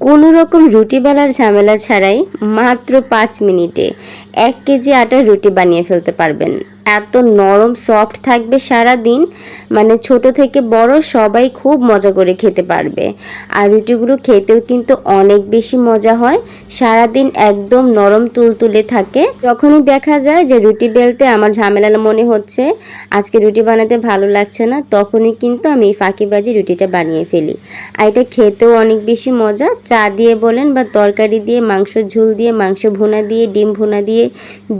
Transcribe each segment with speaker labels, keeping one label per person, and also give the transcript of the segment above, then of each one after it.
Speaker 1: কোনো রকম রুটি বেলার ঝামেলা ছাড়াই মাত্র পাঁচ মিনিটে এক কেজি আটার রুটি বানিয়ে ফেলতে পারবেন। এত নরম সফট থাকবে সারা দিন মানে ছোট থেকে বড় সবাই খুব মজা করে খেতে পারবে। আর রুটিগুলো খেতেও কিন্তু অনেক বেশি মজা হয়। সারা দিন একদম নরম তুলতুলে থাকে। যখনই দেখা যায় যে রুটি বেলতে আমার ঝামেলা মনে হচ্ছে। আজকে রুটি বানাতে ভালো লাগছে না, তখনই কিন্তু আমি এই ফাঁকিবাজি রুটিটা বানিয়ে ফেলি। আর এটা খেতেও অনেক বেশি মজা। চা দিয়ে বলেন বা তরকারি দিয়ে, মাংস ঝোল দিয়ে, মাংস ভুনা দিয়ে, ডিম ভুনা দিয়ে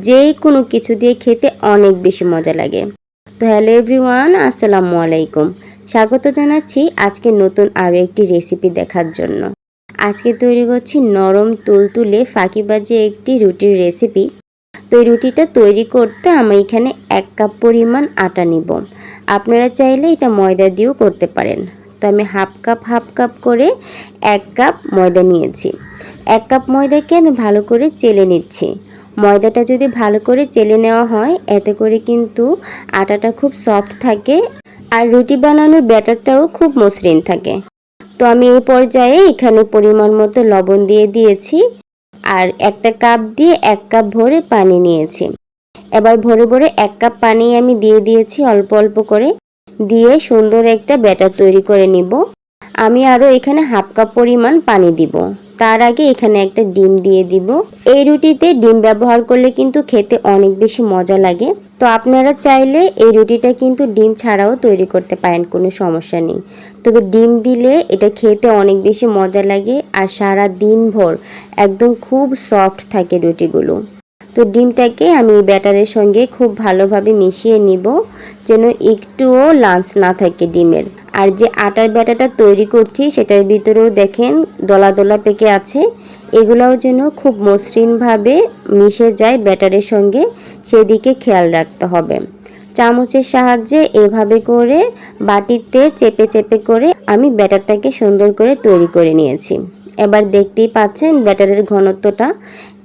Speaker 1: যে কোনো কিছু দিয়ে খেতে অনেক বেশি মজা লাগে। তো হ্যালো এভরিওয়ান, আসসালামু আলাইকুম। স্বাগত জানাচ্ছি আজকে নতুন আরও একটি রেসিপি দেখার জন্য। আজকে তৈরি করছি নরম তুলতুলে ফাঁকিবাজি একটি রুটির রেসিপি। তো এই রুটিটা তৈরি করতে আমি এখানে এক কাপ পরিমাণ আটা নিব। আপনারা চাইলে এটা ময়দা দিয়েও করতে পারেন। তো আমি হাফ কাপ হাফ কাপ করে এক কাপ ময়দা নিয়েছি। এক কাপ ময়দাকে আমি ভালো করে চেলে নিচ্ছি। ময়দাটা যদি ভালো করে চেলে নেওয়া হয়, এতে করে কিন্তু আটাটা খুব সফট থাকে আর রুটি বানানোর ব্যাটারটাও খুব মসৃণ থাকে। তো আমি এই পর্যায়ে এখানে পরিমাণ মতো লবণ দিয়ে দিয়েছি আর একটা কাপ দিয়ে এক কাপ ভরে পানি নিয়েছি। এবার ভরে ভরে এক কাপ পানি আমি দিয়ে দিয়েছি অল্প অল্প করে। দিয়ে সুন্দর একটা ব্যাটার তৈরি করে নিব। আমি আরও এখানে হাফ কাপ পরিমাণ পানি দিব। তার আগে এখানে একটা ডিম দিয়ে দিব। এই রুটিতে ডিম ব্যবহার করলে কিন্তু খেতে অনেক বেশি মজা লাগে। তো আপনারা চাইলে এই রুটিটা কিন্তু ডিম ছাড়াও তৈরি করতে পারেন, কোনো সমস্যা নেই। তবে ডিম দিলে এটা খেতে অনেক বেশি মজা লাগে আর সারা দিন ভর একদম খুব সফট থাকে রুটিগুলো। তো ডিমটাকে আমি ব্যাটারের সঙ্গে খুব ভালোভাবে মিশিয়ে নিব, যেন একটুও লাঞ্চ না থাকে ডিমের। আর যে আটার ব্যাটাটা তৈরি করছি, সেটার ভিতরেও দেখেন দলা দলা পেকে আছে। এগুলাও যেন খুব মসৃণভাবে মিশে যায় ব্যাটারের সঙ্গে, সেদিকে খেয়াল রাখতে হবে। চামচের সাহায্যে এভাবে করে বাটিতে চেপে চেপে করে আমি ব্যাটারটাকে সুন্দর করে তৈরি করে নিয়েছি। এবার দেখতেই পাচ্ছেন ব্যাটারের ঘনত্বটা,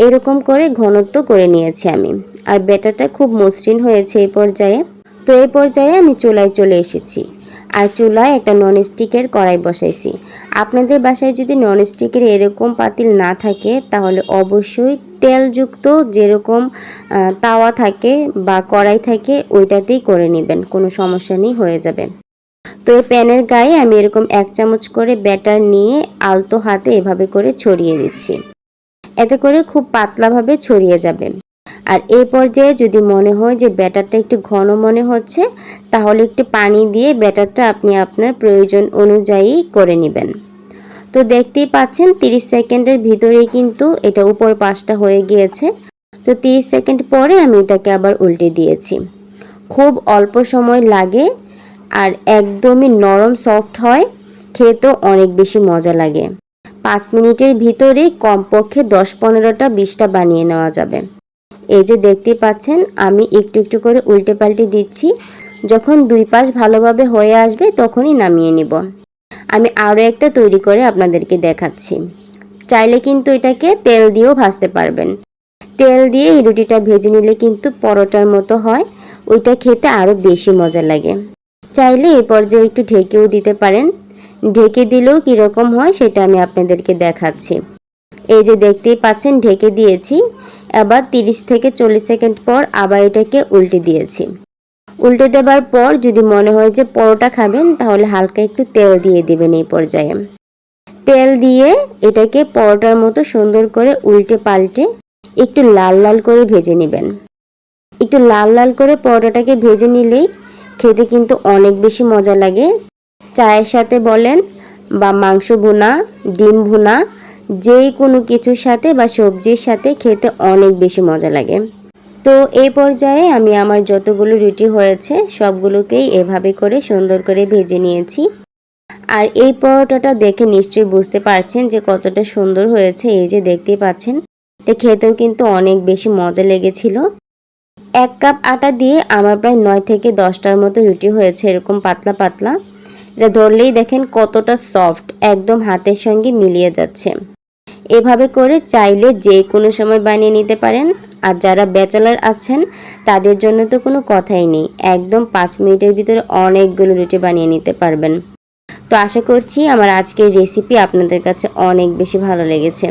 Speaker 1: এরকম করে ঘনত্ব করে নিয়েছি আমি। আর ব্যাটারটা খুব মসৃণ হয়েছে এই পর্যায়ে। তো এই পর্যায়ে আমি চুলায় চলে এসেছি। আর চুলায় একটা ননস্টিকের কড়াই বসাইছি। আপনাদের বাসায় যদি ননস্টিকের এরকম পাতিল না থাকে, তাহলে অবশ্যই তেলযুক্ত যেরকম তাওয়া থাকে বা কড়াই থাকে, ওইটাতেই করে নেবেন, কোনো সমস্যা নেই, হয়ে যাবে। তো এই প্যানের গায়ে আমি এরকম এক চামচ করে ব্যাটার নিয়ে আলতো হাতে এভাবে করে ছড়িয়ে দিচ্ছি। এতে করে খুব পাতলাভাবে ছড়িয়ে যাবে। আর এই পর্যায়ে যদি মনে হয় যে ব্যাটারটা একটু ঘন মনে হচ্ছে, তাহলে একটু পানি দিয়ে ব্যাটারটা আপনি আপনার প্রয়োজন অনুযায়ী করে নেবেন। তো দেখতেই পাচ্ছেন 30 সেকেন্ডের ভিতরেই কিন্তু এটা উপর পাশটা হয়ে গিয়েছে। তো 30 সেকেন্ড পরে আমি এটাকে আবার উল্টে দিয়েছি। খুব অল্প সময় লাগে আর একদমই নরম সফট হয়, খেতেও অনেক বেশি মজা লাগে। পাঁচ মিনিটের ভিতরেই কমপক্ষে দশ পনেরোটা, বিশটা বানিয়ে নেওয়া যাবে। এই যে দেখতে পাচ্ছেন, আমি একটু একটু করে উল্টে পাল্টে দিচ্ছি। যখন দুই পাশ ভালোভাবে হয়ে আসবে, তখনই নামিয়ে নিব। আমি আরও একটা তৈরি করে আপনাদেরকে দেখাচ্ছি। চাইলে কিন্তু এটাকে তেল দিয়েও ভাজতে পারবেন। তেল দিয়ে এই রুটিটা ভেজে নিলে কিন্তু পরোটার মতো হয়। ওইটা খেতে আরও বেশি মজা লাগে। চাইলে এই পর্যায়ে একটু ঢেকেও দিতে পারেন। ঢেকে দিলেও কীরকম হয়, সেটা আমি আপনাদেরকে দেখাচ্ছি। এই যে দেখতেই পাচ্ছেন, ঢেকে দিয়েছি। আবার 30 থেকে চল্লিশ সেকেন্ড পর আবার এটাকে উল্টে দিয়েছি। উল্টে দেবার পর যদি মনে হয় যে পরোটা খাবেন, তাহলে হালকা একটু তেল দিয়ে দিবেন এই পর্যায়ে। তেল দিয়ে এটাকে পরোটার মতো সুন্দর করে উল্টে পাল্টে একটু লাল লাল করে ভেজে নেবেন। একটু লাল লাল করে পরোটাটাকে ভেজে নিলেই খেতে কিন্তু অনেক বেশি মজা লাগে। চায়ের সাথে বলেন বা মাংস ভুনা, ডিম ভুনা যেই কোনো কিছুর সাথে বা সবজির সাথে খেতে অনেক বেশি মজা লাগে। তো এই পর্যায়ে আমি আমার যতগুলো রুটি হয়েছে, সবগুলোকেই এভাবে করে সুন্দর করে ভেজে নিয়েছি। আর এই পরোটাটা দেখে নিশ্চয়ই বুঝতে পারছেন যে কতটা সুন্দর হয়েছে, এই যে দেখতেই পাচ্ছেন। এটা খেতেও কিন্তু অনেক বেশি মজা লেগেছিল। এক কাপ আটা দিয়ে আমার প্রায় নয় থেকে দশটার মতো রুটি হয়েছে, এরকম পাতলা পাতলা। এটা ধরলেই দেখেন কতটা সফট, একদম হাতের সঙ্গে মিলিয়ে যাচ্ছে। এভাবে করে চাইলে যে কোনো সময় বানিয়ে নিতে পারেন। আর যারা ব্যাচেলার আছেন, তাদের জন্য তো কোনো কথাই নেই। একদম পাঁচ মিনিটের ভিতরে অনেকগুলো রুটি বানিয়ে নিতে পারবেন। তো আশা করছি আমার আজকের রেসিপি আপনাদের কাছে অনেক বেশি ভালো লেগেছে।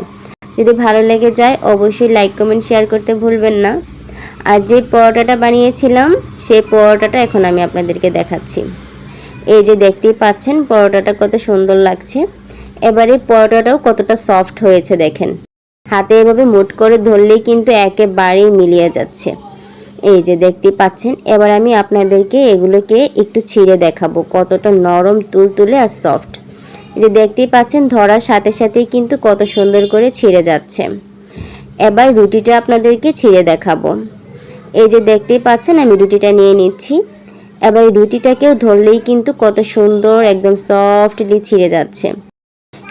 Speaker 1: যদি ভালো লেগে যায়, অবশ্যই লাইক কমেন্ট শেয়ার করতে ভুলবেন না। আর যে পরোটাটা বানিয়েছিলাম, সেই পরোটাটা এখন আমি আপনাদেরকে দেখাচ্ছি। এই যে দেখতেই পাচ্ছেন, পরোটাটা কত সুন্দর লাগছে। এবারে পরোটাটাও কতটা সফট হয়েছে দেখেন। হাতে এভাবে মুট করে ধরলেই কিন্তু একেবারেই মিলিয়ে যাচ্ছে। এই যে দেখতে পাচ্ছেন, এবার আমি আপনাদেরকে এগুলোকে একটু ছিঁড়ে দেখাবো, কতটা নরম, তুলতুলে আর সফট। এই যে দেখতেই পাচ্ছেন, ধরার সাথে সাথেই কিন্তু কত সুন্দর করে ছিঁড়ে যাচ্ছে। এবার রুটিটা আপনাদেরকে ছিঁড়ে দেখাবো। এই যে দেখতেই পাচ্ছেন, আমি রুটিটা নিয়ে নিচ্ছি। এবার রুটিটাকেও ধরলেই কিন্তু কত সুন্দর, একদম সফটলি ছিঁড়ে যাচ্ছে।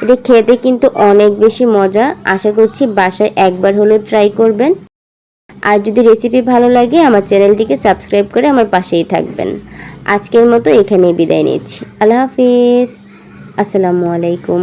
Speaker 1: এটা খেতে কিন্তু অনেক বেশি মজা। আশা করছি বাসায় একবার হলেও ট্রাই করবেন। আর যদি রেসিপি ভালো লাগে, আমার চ্যানেলটিকে সাবস্ক্রাইব করে আমার পাশেই থাকবেন। আজকের মতো এখানেই বিদায় নিচ্ছি। আল্লাহ হাফিজ। আসসালামু আলাইকুম।